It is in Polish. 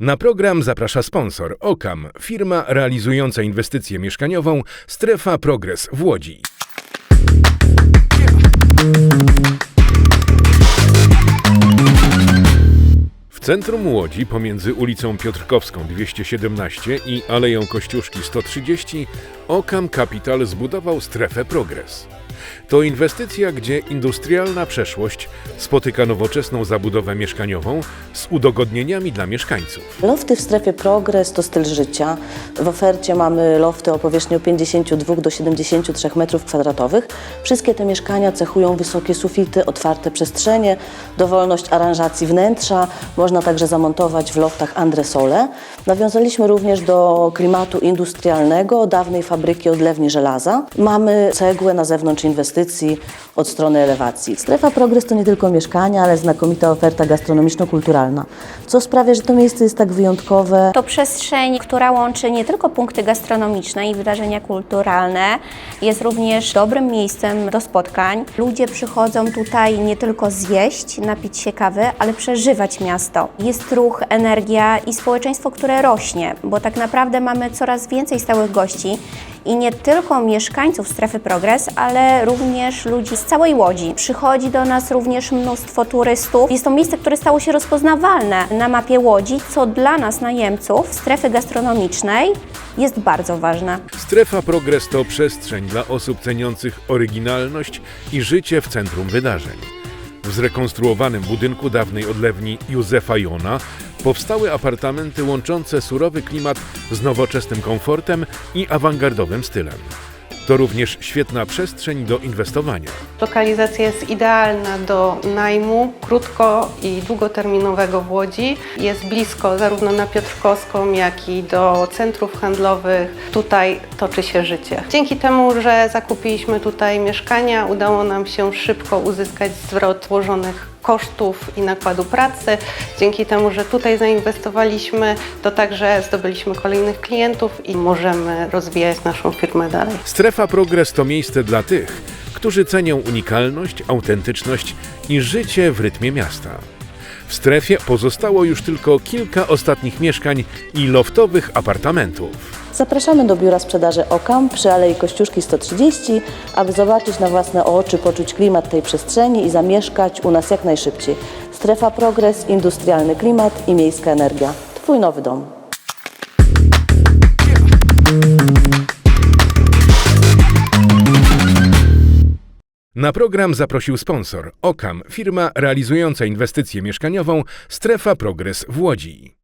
Na program zaprasza sponsor OKAM, firma realizująca inwestycję mieszkaniową Strefa Progres w Łodzi. W centrum Łodzi, pomiędzy ulicą Piotrkowską 217 i Aleją Kościuszki 130, Okam Capital zbudował strefę Progres. To inwestycja, gdzie industrialna przeszłość spotyka nowoczesną zabudowę mieszkaniową z udogodnieniami dla mieszkańców. Lofty w strefie Progres to styl życia. W ofercie mamy lofty o powierzchni od 52 do 73 m2. Wszystkie te mieszkania cechują wysokie sufity, otwarte przestrzenie, dowolność aranżacji wnętrza. Można także zamontować w loftach andresole. Nawiązaliśmy również do klimatu industrialnego, dawnej fabryki odlewni żelaza. Mamy cegłę na zewnątrz inwestycji od strony elewacji. Strefa Progres to nie tylko mieszkania, ale znakomita oferta gastronomiczno-kulturalna, co sprawia, że to miejsce jest tak wyjątkowe. To przestrzeń, która łączy nie tylko punkty gastronomiczne i wydarzenia kulturalne, jest również dobrym miejscem do spotkań. Ludzie przychodzą tutaj nie tylko zjeść, napić się kawy, ale przeżywać miasto. Jest ruch, energia i społeczeństwo, które rośnie, bo tak naprawdę mamy coraz więcej stałych gości i nie tylko mieszkańców strefy Progres, ale również ludzi z całej Łodzi. Przychodzi do nas również mnóstwo turystów. Jest to miejsce, które stało się rozpoznawalne na mapie Łodzi, co dla nas, najemców strefy gastronomicznej, jest bardzo ważne. Strefa Progres to przestrzeń dla osób ceniących oryginalność i życie w centrum wydarzeń. W zrekonstruowanym budynku dawnej odlewni Józefa Jona powstały apartamenty łączące surowy klimat z nowoczesnym komfortem i awangardowym stylem. To również świetna przestrzeń do inwestowania. Lokalizacja jest idealna do najmu krótko i długoterminowego w Łodzi. Jest blisko zarówno na Piotrkowską, jak i do centrów handlowych. Tutaj toczy się życie. Dzięki temu, że zakupiliśmy tutaj mieszkania, udało nam się szybko uzyskać zwrot włożonych kosztów i nakładu pracy. Dzięki temu, że tutaj zainwestowaliśmy, to także zdobyliśmy kolejnych klientów i możemy rozwijać naszą firmę dalej. Strefa Progres to miejsce dla tych, którzy cenią unikalność, autentyczność i życie w rytmie miasta. W strefie pozostało już tylko kilka ostatnich mieszkań i loftowych apartamentów. Zapraszamy do biura sprzedaży Okam przy Alei Kościuszki 130, aby zobaczyć na własne oczy, poczuć klimat tej przestrzeni i zamieszkać u nas jak najszybciej. Strefa Progres, industrialny klimat i miejska energia. Twój nowy dom. Na program zaprosił sponsor OKAM, firma realizująca inwestycję mieszkaniową Strefa Progres w Łodzi.